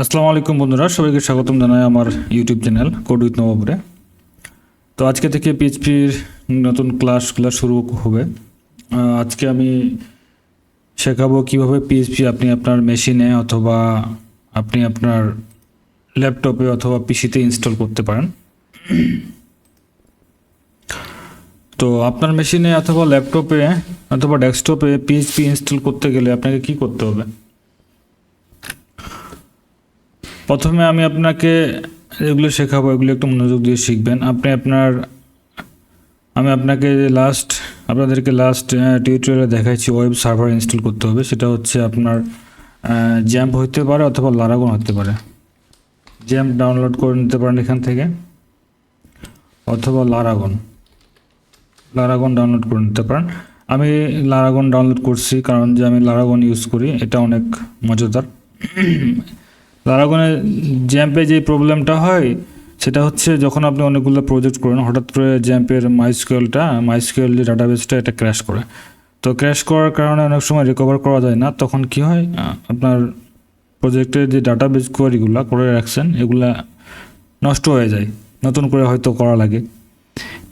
আসসালামু আলাইকুম বন্ধুরা, সবাইকে স্বাগতম জানাই আমার ইউটিউব চ্যানেল কোড উইথ নবাবুরে তো আজকে থেকে পিএইচপির নতুন ক্লাসগুলো শুরু হবে। আজকে আমি শেখাবো কীভাবে পিএইচপি আপনি আপনার মেশিনে অথবা আপনি আপনার ল্যাপটপে অথবা পিসিতে ইনস্টল করতে পারেন। তো আপনার মেশিনে অথবা ল্যাপটপে অথবা ডেস্কটপে পিএইচপি ইনস্টল করতে গেলে আপনাকে কি করতে হবে? প্রথমে আমি আপনাকে এগুলো শেখাবো, এগুলো একটু মনোযোগ দিয়ে শিখবেন। আপনি আপনার, আমি আপনাকে লাস্ট আপনাদেরকে লাস্ট টিউটোরিয়ালে দেখাইছি ওয়েব সার্ভার ইনস্টল করতে হবে। সেটা হচ্ছে আপনার জ্যাম্প হতে পারে অথবা লারাগন হতে পারে। জ্যাম্প ডাউনলোড করে নিতে পারেন এখান থেকে। অথবা লারাগন লারাগন ডাউনলোড করে নিতে পারেন। আমি লারাগন ডাউনলোড করছি কারণ যে আমি লারাগন ইউজ করি, এটা অনেক মজাদার। লারাগনের জ্যাম্পে যে প্রবলেমটা হয়, সেটা হচ্ছে যখন আপনি অনেকগুলো প্রজেক্ট করেন, হঠাৎ করে জ্যাম্পের মাইস্কুয়েলটা মাইস্কুয়েল যে ডাটাবেসটা এটা ক্র্যাশ করে। তো ক্র্যাশ করার কারণে অনেক সময় রিকভার করা যায় না। তখন কি হয় আপনার প্রজেক্টের যে ডাটাবেস কোয়ারিগুলো করে রাখছেন, এগুলা নষ্ট হয়ে যায়। নতুন করে হয়তো করা লাগে।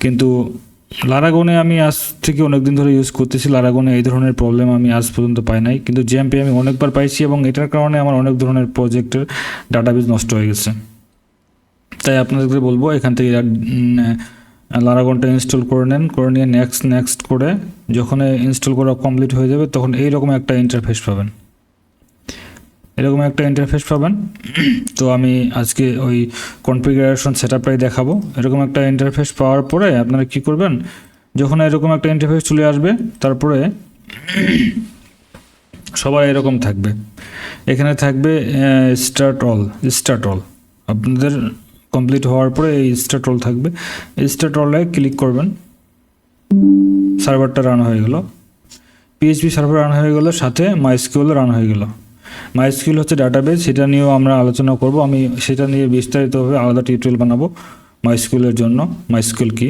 কিন্তু লারাগনে আমি আজ থেকে অনেক দিন ধরে ইউজ করতেছি। লারাগনে এই ধরনের প্রবলেম আমি আজ পর্যন্ত পাই নাই। কিন্তু জ্যাম্পে আমি অনেকবার পাইছি এবং এটার কারণে আমার অনেক ধরনের প্রজেক্টের ডাটাবেস নষ্ট হয়ে গেছে। তাই আপনাদেরকে বলব, এখান থেকে লারাগনটা ইনস্টল করে নেন, করে নিয়ে নেক্সট নেক্সট করে যখন ইনস্টল করা কমপ্লিট হয়ে যাবে, তখন এইরকম একটা ইন্টারফেস পাবেন। এরকম একটা ইন্টারফেস পাবেন। তো আমি আজকে ওই কনফিগারেশন সেটআপটাই দেখাবো। এরকম একটা ইন্টারফেস পাওয়ার পরে আপনারা কি করবেন? যখন এরকম একটা ইন্টারফেস চলে আসবে, তারপরে সবার এরকম থাকবে। এখানে থাকবে স্টার্ট অল স্টার্ট অল আপনাদের কমপ্লিট হওয়ার পরে এই স্টার্ট অল থাকবে। স্টার্ট অলে ক্লিক করবেন। সার্ভারটা রান হয়ে গেল। পিএইচপি সার্ভার রান হয়ে গেল, সাথে মাইস্কিউল রান হয়ে গেল। মাইস্কিউল হচ্ছে ডাটাবেস সেটা নিয়েও আমরা আলোচনা করব। আমি সেটা নিয়ে বিস্তারিতভাবে আলাদা টিউটোরিয়াল বানাবো মাইস্কিউলের জন্য মাইস্কিউল কি?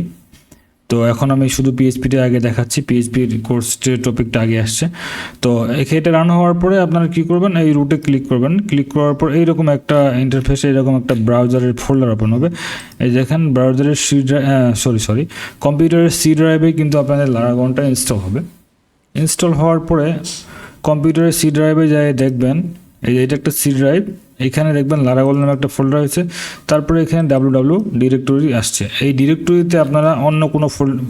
তো এখন আমি শুধু পিএইচপিটা আগে দেখাচ্ছি। পিএইচপির কোর্সের টপিকটা আগে আসছে। তো এটা রান হওয়ার পরে আপনারা কী করবেন? এই রুটে ক্লিক করবেন। ক্লিক করার পর এইরকম একটা ইন্টারফেসে এরকম একটা ব্রাউজারের ফোল্ডার ওপেন হবে। এই দেখেন ব্রাউজারের সি ড্রাইভ সরি সরি কম্পিউটারের সি ড্রাইভে কিন্তু আপনাদের লারাগনটা ইনস্টল হবে। ইনস্টল হওয়ার পরে কম্পিউটারের সি ড্রাইভে যাই দেখবেন, এই যে এটা একটা সি ড্রাইভ এখানে দেখবেন লারাগল নামে একটা ফোল্ডার আছে তারপরে এখানে ডাব্লু ডাব্লু ডিরেক্টরি আসছে। এই ডিরেক্টরিতে আপনারা অন্য কোনো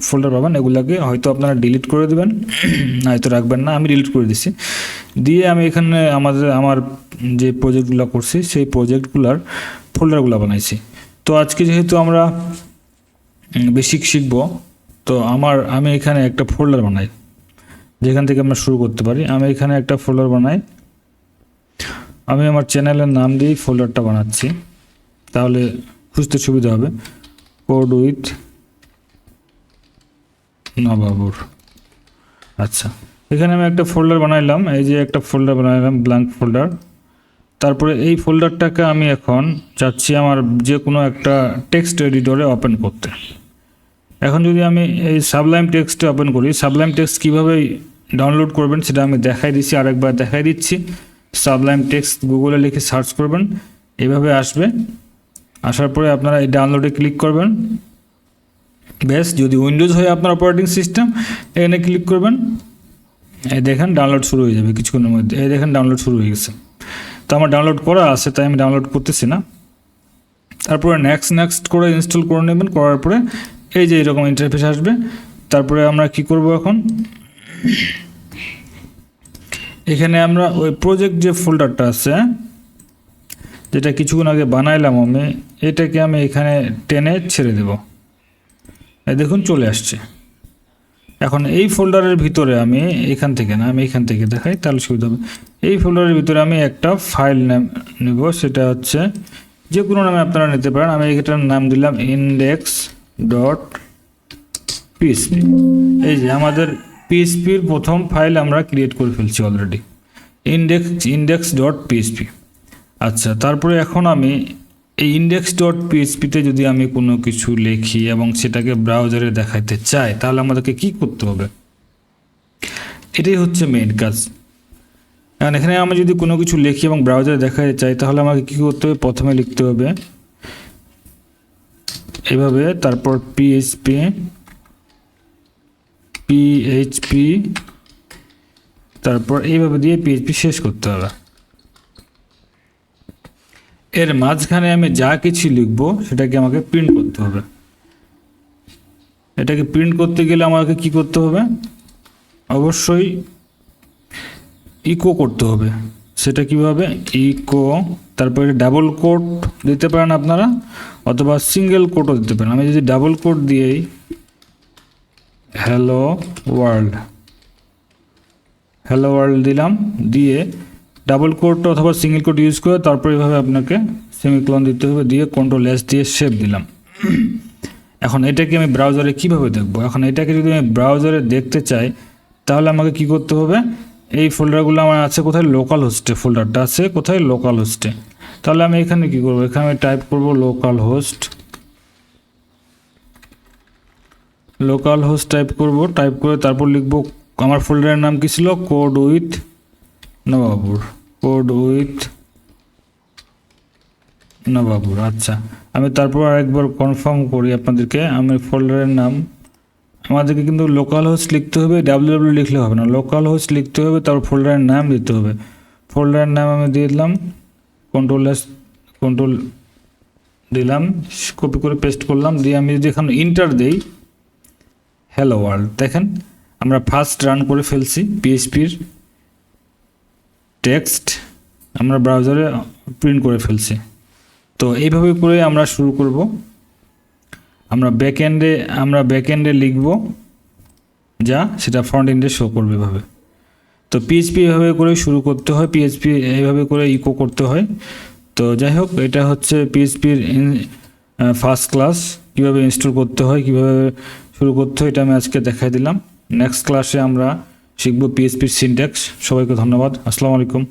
ফোল্ডার পাবেন, এগুলাকে হয়তো আপনারা ডিলিট করে দেবেন, হয়তো রাখবেন না, আমি ডিলিট করে দিছি। দিয়ে আমি এখানে আমাদের, আমার যে প্রজেক্টগুলো করছি, সেই প্রজেক্টগুলোর ফোল্ডারগুলো বানাইছি। তো আজকে যেহেতু আমরা বেসিক শিখব, তো আমার, আমি এখানে একটা ফোল্ডার বানাই। যেখান থেকে আমরা শুরু করতে পারি। আমি এখানে একটা ফোল্ডার বানাই। আমি আমার চ্যানেলের নাম দিয়েই ফোল্ডারটা বানাচ্ছি। তাহলে খুঁজতে সুবিধা হবে। কোড উইথ নবাবুর আচ্ছা এখানে আমি একটা ফোল্ডার বানাইলাম। এই যে একটা ফোল্ডার বানাইলাম ব্ল্যাঙ্ক ফোল্ডার তারপরে এই ফোল্ডারটাকে আমি এখন চাচ্ছি আমার যে কোনো একটা টেক্সট এডিটরে ওপেন করতে। এখন যদি আমি এই সাবলাইম টেক্সটে ওপেন করি সাবলাইম টেক্সট কীভাবে ডাউনলোড করবেন সেটা আমি দেখাই দিচ্ছি, আরেকবার দেখাই দিচ্ছি। সাবলাইম টেক্সট গুগলে লিখে সার্চ করবেন, এভাবে আসবে। আসার পরে আপনারা এই ডাউনলোডে ক্লিক করবেন। বেশ যদি উইন্ডোজ হয় আপনার অপারেটিং সিস্টেম এখানে ক্লিক করবেন। এই দেখেন ডাউনলোড শুরু হয়ে যাবে কিছুক্ষণের মধ্যে। এই দেখেন ডাউনলোড শুরু হয়ে গেছে। তো আমার ডাউনলোড করা আছে, তাই আমি ডাউনলোড করতেছি না। তারপরে নেক্সট নেক্সট করে ইনস্টল করে নেবেন। করার পরে এই যে এরকম ইন্টারফেস আসবে। তারপরে আমরা কি করব এখন? এখানে আমরা ওই প্রজেক্ট যে ফোল্ডারটা আছে, যেটা কিছুক্ষণ আগে বানাইলাম আমি, এটাকে আমি এখানে টেনে ছেড়ে দেব। দেখুন, চলে আসছে। এখন এই ফোল্ডারের ভিতরে আমি এখান থেকে না, আমি এখান থেকে দেখাই, তাহলে সুবিধা হবে। এই ফোল্ডারের ভিতরে আমি একটা ফাইল নাম নেব, সেটা হচ্ছে যে কোনো নামে আপনারা নিতে পারেন। আমি এটার নাম দিলাম ইন্ডেক্স ডট পিএসপি এই যে আমাদের পিএসপির প্রথম ফাইল আমরা ক্রিয়েট করে ফেলছি already index index dot PHP আচ্ছা তারপরে এখন আমি এই ইন্ডেক্স ডট পিএইচপিতে যদি আমি কোনো কিছু লিখি এবং সেটাকে ব্রাউজারে দেখাতে চাই, তাহলে আমাদেরকে কি করতে হবে? এটাই হচ্ছে মেইন কাজ। এখন এখানে আমি যদি কোনো কিছু লিখি এবং ব্রাউজারে দেখাতে চাই, তাহলে আমাকে কী করতে হবে? প্রথমে লিখতে হবে এভাবে তারপর পিএইচপি পিএইচপি তারপর এইভাবে দিয়ে পিএইচপি শেষ করতে হবে। এর মাঝখানে আমি যা কিছু লিখব সেটাকে আমাকে প্রিন্ট করতে হবে। এটাকে প্রিন্ট করতে গেলে আমাকে কি করতে হবে? অবশ্যই ইকো করতে হবে। সেটা কীভাবে? ইকো তারপরে ডাবল কোট দিতে পারেন আপনারা, অথবা সিঙ্গেল কোটও দিতে পারেন। আমি যদি ডাবল কোট দিয়েই হ্যালো ওয়ার্ল্ড হ্যালো ওয়ার্ল্ড দিলাম, দিয়ে ডাবল কোট অথবা সিঙ্গেল কোট ইউজ করে তারপর এভাবে আপনাকে সেমিক্লন দিতে হবে, দিয়ে কন্ট্রোল এস দিয়ে শেপ দিলাম। এখন এটাকে আমি ব্রাউজারে কীভাবে দেখব? এখন এটাকে যদি আমি ব্রাউজারে দেখতে চাই, তাহলে আমাকে কি করতে হবে? এই ফোল্ডারগুলো আমার আছে কোথায়? লোকাল হোস্টে ফোল্ডারটা আছে কোথায়? লোকাল হোস্টে তাহলে আমি এখানে কি করব? এখানে আমি টাইপ করব local host local host type করব টাইপ করে তারপর লিখব, আমার ফোল্ডারের নাম কি ছিল? Code with Nababur code with Nababur আচ্ছা আমি তারপর আরেকবার কনফার্ম করি আপনাদেরকে। আমি ফোল্ডারের নাম আমাদেরকে কিন্তু লোকাল হোস্ট লিখতে হবে ডাব্লিউ ডাব্লিউ লিখলে হবে না। লোকাল হোস্ট লিখতে হবে, তারপর ফোল্ডারের নাম দিতে হবে। ফোল্ডারের নাম আমি দিয়ে দিলাম কন্ট্রোল কন্ট্রোল দিলাম কপি করে পেস্ট করলাম, দিয়ে আমি যদি এখানে ইন্টার দেই হ্যালো ওয়ার্ল্ড দেখেন আমরা ফার্স্ট রান করে ফেলছি পিএইচপির টেক্সট আমরা ব্রাউজারে প্রিন্ট করে ফেলছি। তো এইভাবে করে আমরা শুরু করব। আমরা ব্যাকএন্ডে আমরা ব্যাকএন্ডে লিখব যা সেটা ফ্রন্ট এন্ডে শো করবে এভাবে। তো পিএইচপি এভাবে করে শুরু করতে হয় পিএইচপি এইভাবে করে ইকো করতে হয়। তো যাই হোক, এটা হচ্ছে পিএইচপির ফার্স্ট ক্লাস কীভাবে ইনস্টল করতে হয়, কীভাবে শুরু করতে হয়, এটা আমি আজকে দেখাই দিলাম। নেক্সট ক্লাসে আমরা শিখব পিএইচপির সিনট্যাক্স সবাইকে ধন্যবাদ। আসসালামু আলাইকুম।